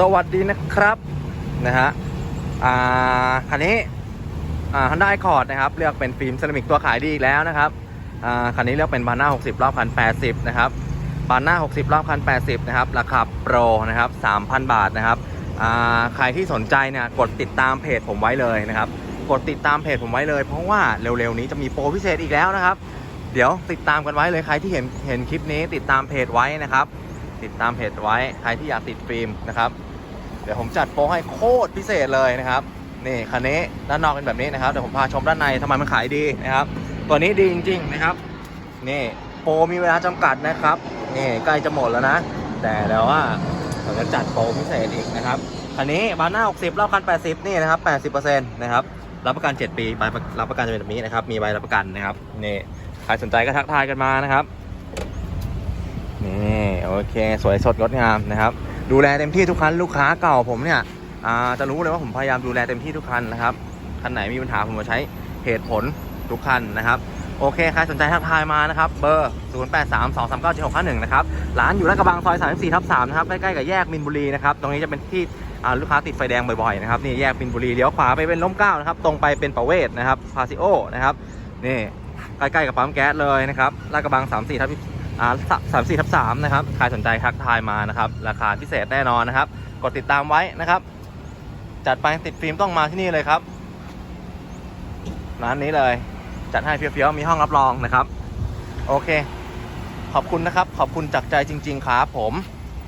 สวัสดีนะครับนะฮะอ่าคันนี้อ่า Honda Accord นะครับเลือกเป็นฟิล์มเซรามิกตัวขายดีอีกแล้วนะครับอ่าคันนี้เลือกเป็นบานหน้า 60 รอบคัน 80 นะครับบานหน้า 60 รอบคัน 80 นะครับ ราคาโปรนะครับ 3,000 บาทนะครับอ่าใครที่สนใจเนี่ยกดติดตามเพจผมไว้เลยนะครับ กดติดตามเพจผมไว้เลย เพราะว่าเร็วๆนี้จะมีโปรพิเศษอีกแล้วนะครับ เดี๋ยวติดตามกันไว้เลยใครที่เห็นเห็นคลิปนี้ติดตามเพจไว้นะครับติดตามเพจไว้ใครที่อยากติดฟิล์มนะครับ เดี๋ยวผมจัดโปรให้โคตรพิเศษเลยนะครับนี่คันนี้ด้านนอกเป็นแบบนี้นะครับเดี๋ยวผมพาชมด้านในทำไมมันขายดีนะครับ ตัวนี้ดีจริง ๆนะครับนี่โปรมีเวลาจำกัดนะครับนี่ใกล้จะหมดแล้วนะ แต่แล้วว่าเราจะจัดโปรพิเศษอีกนะครับคันนี้บานหน้า 60รอบคัน 80 นี่นะครับ 80%นะครับรับประกัน 7 ปีใบรับประกันจะเป็นแบบนี้นะครับ มีใบรับประกันนะครับนี่ใครสนใจก็ทักทายกันมานะครับนี่โอเค สวยสดงดงามนะครับ ดูแลเต็มที่ทุกคันลูกค้าเก่าผมเนี่ยจะรู้เลยว่าผมพยายามดูแลเต็มที่ทุกคันนะครับคันไหนมีปัญหาผมจะใช้เหตุผลทุกคันนะครับโอเคใครสนใจทักทายมานะครับ เบอร์ 0 8 3 2 3 9 7 6 5 1 นะครับ ร้านอยู่ลาดกระบังซอย 34ทับ3นะครับ ใกล้ๆกับแยกมินบุรีนะครับ ตรงนี้จะเป็นที่ลูกค้าติดไฟแดงบ่อยๆนะครับ นี่แยกมินบุรีเลี้ยวขวาไปเป็นล้มเก้านะครับ ตรงไปเป็นประเวศนะครับ พาซิโอ นะครับ นี่ ใกล้ๆกับปั๊มแก๊สเลยนะครับ ลาดกระบัง 34ทับ สามสี่ทับสามนะครับใครสนใจทักทายมานะครับ ราคาพิเศษแน่นอนนะครับ กดติดตามไว้นะครับ จัดไปติดฟิล์มต้องมาที่นี่เลยครับร้านนี้เลย จัดให้เฟี้ยวๆมีห้องรับรองนะครับ โอเค ขอบคุณนะครับ ขอบคุณจากใจจริง ๆ ครับผม